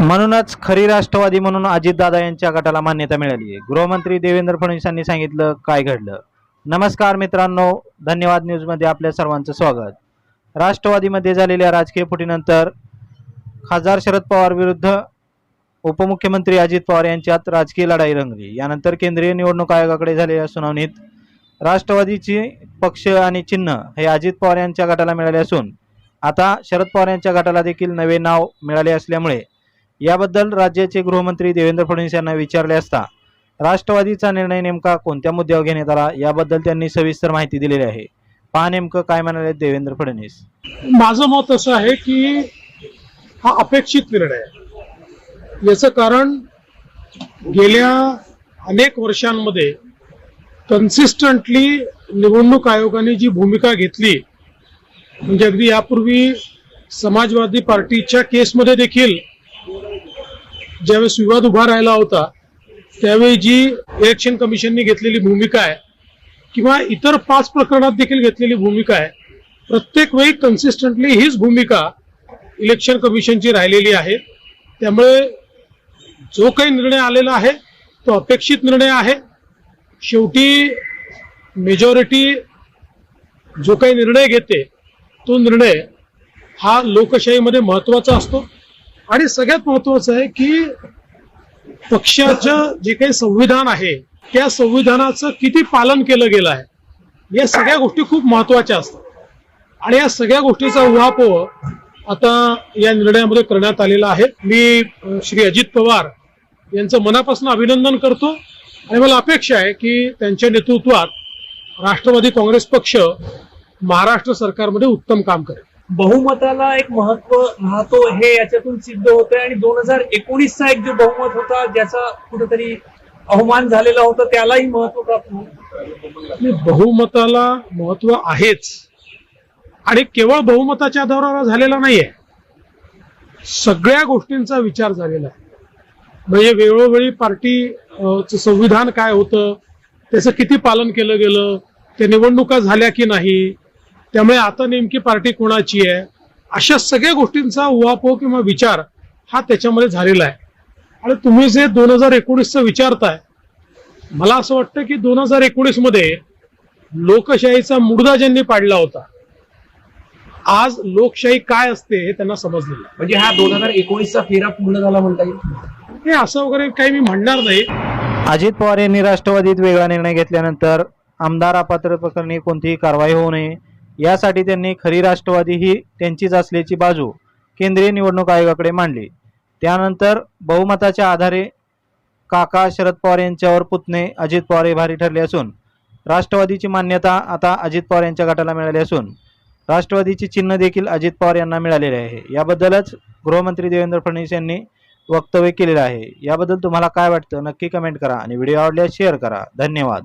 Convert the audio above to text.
म्हणूनच खरी राष्ट्रवादी म्हणून अजितदादा यांच्या गटाला मान्यता मिळाली आहे. गृहमंत्री देवेंद्र फडणवीस यांनी सांगितलं काय घडलं? नमस्कार मित्रांनो धन्यवाद न्यूजमध्ये आपल्या सर्वांचं स्वागत. राष्ट्रवादीमध्ये झालेल्या राजकीय फुटीनंतर खासदार शरद पवार विरुद्ध उपमुख्यमंत्री अजित पवार यांच्यात राजकीय लढाई रंगली. यानंतर केंद्रीय निवडणूक आयोगाकडे झालेल्या सुनावणीत राष्ट्रवादीची पक्ष आणि चिन्ह हे अजित पवार यांच्या गटाला मिळाले असून आता शरद पवार यांच्या गटाला देखील नवे नाव मिळाले असल्यामुळे याबद्दल राज्याचे गृहमंत्री देवेंद्र फडणवीस यांना विचारले असता राष्ट्रवादीचा निर्णय नेमका कोणत्या मुद्द्यावर घेण्यात आला याबद्दल त्यांनी सविस्तर माहिती दिलेली आहे. पहा नेमकं काय म्हणाले देवेंद्र फडणवीस. माझं मत असं आहे की हा अपेक्षित निर्णय आहे. याचं कारण गेल्या अनेक वर्षांमध्ये कन्सिस्टंटली निवडणूक आयोगाने जी भूमिका घेतली म्हणजे अगदी यापूर्वी समाजवादी पार्टीच्या केसमध्ये देखील ज्यावेळेस विवाद उभा राहिला होता त्यावेळी जी इलेक्शन कमिशनने घेतलेली भूमिका आहे किंवा इतर पाच प्रकरणात देखील घेतलेली भूमिका आहे प्रत्येक वेळी कन्सिस्टंटली हीच भूमिका इलेक्शन कमिशनची राहिलेली आहे. त्यामुळे जो काही निर्णय आलेला आहे तो अपेक्षित निर्णय आहे. शेवटी मेजॉरिटी जो काही निर्णय घेते तो निर्णय हा लोकशाहीमध्ये महत्त्वाचा असतो. आणि सगळ्यात महत्वाचं आहे की पक्षाचं जे काही संविधान आहे त्या संविधानाचं किती पालन केलं गेलं आहे या सगळ्या गोष्टी खूप महत्त्वाच्या असतात. आणि या सगळ्या गोष्टीचा उहापोह आता या निर्णयामध्ये करण्यात आलेला आहे. मी श्री अजित पवार यांचं मनापासून अभिनंदन करतो. आणि मला अपेक्षा आहे की त्यांच्या नेतृत्वात राष्ट्रवादी काँग्रेस पक्ष महाराष्ट्र सरकारमध्ये उत्तम काम करेल. बहुमताला एक महत्त्व राहतो हे याच्यातून सिद्ध होतंय. आणि दोन हजार एकोणीसचा एक जो बहुमत होता ज्याचा कुठेतरी अवमान झालेला होता त्यालाही महत्त्व प्राप्त बहुमताला महत्त्व आहेच. आणि केवळ बहुमताच्या आधारावर झालेला नाहीये. सगळ्या गोष्टींचा विचार झालेला आहे. म्हणजे वेळोवेळी पार्टी संविधान काय होतं त्याचं किती पालन केलं गेलं त्या निवडणुका झाल्या की नाही त्यामुळे आता नेमकी पार्टी कोणाची आहे? अशा सगळ्या गोष्टींचा उहापोह किंवा विचार हा त्याच्यामध्ये झालेला आहे. आणि तुम्ही जे दोन हजार एकोणीसचं विचारताय मला असं वाटतं की दोन हजार एकोणीसमध्ये लोकशाहीचा मुडदा ज्यांनी पाडला होता आज लोकशाही काय असते हे त्यांना समजलेलं. म्हणजे हा दोन हजार एकोणीसचा फेरा पूर्ण झाला म्हणता येईल? हे असं वगैरे काही मी म्हणणार नाही. अजित पवार यांनी राष्ट्रवादीत वेगळा निर्णय घेतल्यानंतर आमदार अपात्र प्रकरणी कोणतीही कारवाई होऊ नये. यासाठी त्यांनी खरी राष्ट्रवादी ही त्यांचीच असल्याची बाजू केंद्रीय निवडणूक आयोगाकडे मांडली. त्यानंतर बहुमताच्या आधारे काका शरद पवार यांच्यावर पुतणे अजित पवार हे भारी ठरले असून राष्ट्रवादीची मान्यता आता अजित पवार यांच्या गटाला मिळाली असून राष्ट्रवादीची चिन्ह देखील अजित पवार यांना मिळालेले आहे. याबद्दलच गृहमंत्री देवेंद्र फडणवीस यांनी वक्तव्य केलेलं आहे. याबद्दल तुम्हाला काय वाटतं नक्की कमेंट करा आणि व्हिडिओ आवडल्यास शेअर करा. धन्यवाद.